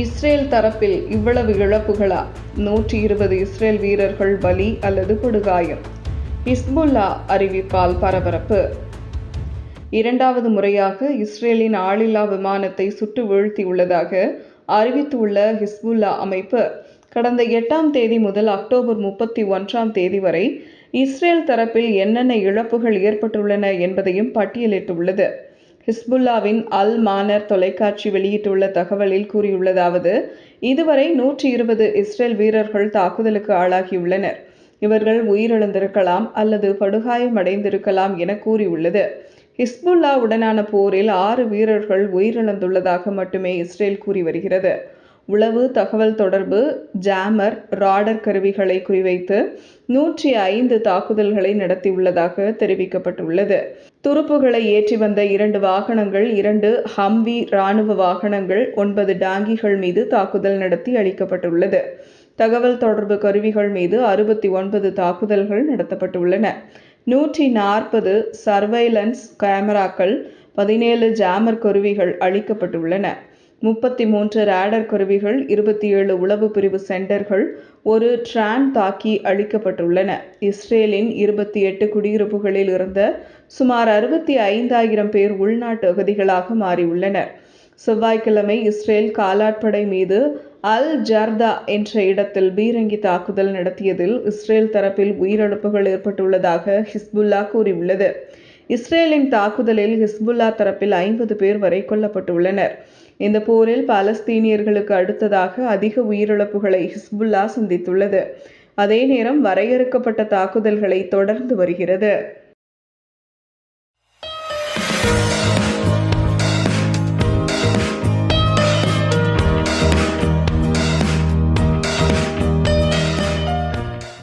Israel தரப்பில் இவ்வளவு இழப்புகளா? நூற்றி இருபது இஸ்ரேல் வீரர்கள் பலி அல்லது படுகாயம் ஹிஸ்புல்லா அறிவிப்பால் பரபரப்பு. இரண்டாவது முறையாக இஸ்ரேலின் ஆளில்லா விமானத்தை சுட்டு வீழ்த்தியுள்ளதாக அறிவித்துள்ள ஹிஸ்புல்லா அமைப்பு கடந்த எட்டாம் தேதி முதல் அக்டோபர் முப்பத்தி ஒன்றாம் தேதி வரை இஸ்ரேல் தரப்பில் என்னென்ன இழப்புகள் ஏற்பட்டுள்ளன என்பதையும் பட்டியலிட்டுள்ளது. ஹிஸ்புல்லாவின் அல் மானர் தொலைக்காட்சி வெளியிட்டுள்ள தகவலில் கூறியுள்ளதாவது இதுவரை நூற்றி இருபது இஸ்ரேல் வீரர்கள் தாக்குதலுக்கு ஆளாகியுள்ளனர். இவர்கள் உயிரிழந்திருக்கலாம் அல்லது படுகாயமடைந்திருக்கலாம் என கூறியுள்ளது. ஹிஸ்புல்லா உடனான போரில் ஆறு வீரர்கள் உயிரிழந்துள்ளதாக மட்டுமே இஸ்ரேல் கூறி வருகிறது. உளவு தகவல் தொடர்பு ஜாமர் ராடர் கருவிகளை குறிவைத்து நூற்றி ஐந்து தாக்குதல்களை நடத்தியுள்ளதாக தெரிவிக்கப்பட்டுள்ளது. துருப்புகளை ஏற்றி வந்த இரண்டு வாகனங்கள் இரண்டு ஹம்வி ராணுவ வாகனங்கள் ஒன்பது டாங்கிகள் மீது தாக்குதல் நடத்தி அளிக்கப்பட்டுள்ளது தகவல் தொடர்பு கருவிகள் மீது அறுபத்தி ஒன்பது தாக்குதல்கள் நடத்தப்பட்டுள்ளன. நூற்றி நாற்பது சர்வைலன்ஸ் கேமராக்கள் பதினேழு ஜாமர் கருவிகள் அளிக்கப்பட்டுள்ளன முப்பத்தி மூன்று ரேடர் கருவிகள் இருபத்தி ஏழு உளவு பிரிவு சென்டர்கள் ஒரு ட்ரான் தாக்கி அளிக்கப்பட்டுள்ளன இஸ்ரேலின் இருபத்தி எட்டு குடியிருப்புகளில் இருந்த சுமார் அறுபத்தி ஐந்தாயிரம் பேர் உள்நாட்டு அகதிகளாக மாறியுள்ளனர். செவ்வாய்க்கிழமை இஸ்ரேல் காலாட்படை மீது அல் ஜர்தா என்ற இடத்தில் பீரங்கி தாக்குதல் நடத்தியதில் இஸ்ரேல் தரப்பில் உயிரிழப்புகள் ஏற்பட்டுள்ளதாக ஹிஸ்புல்லா கூறியுள்ளது. இஸ்ரேலின் தாக்குதலில் ஹிஸ்புல்லா தரப்பில் ஐம்பது பேர் வரை கொல்லப்பட்டுள்ளனர். இந்த போரில் பாலஸ்தீனியர்களுக்கு அடுத்ததாக அதிக உயிரிழப்புகளை ஹிஸ்புல்லா சந்தித்துள்ளது. அதே நேரம் வரையறுக்கப்பட்ட தாக்குதல்களை தொடர்ந்து வருகிறது.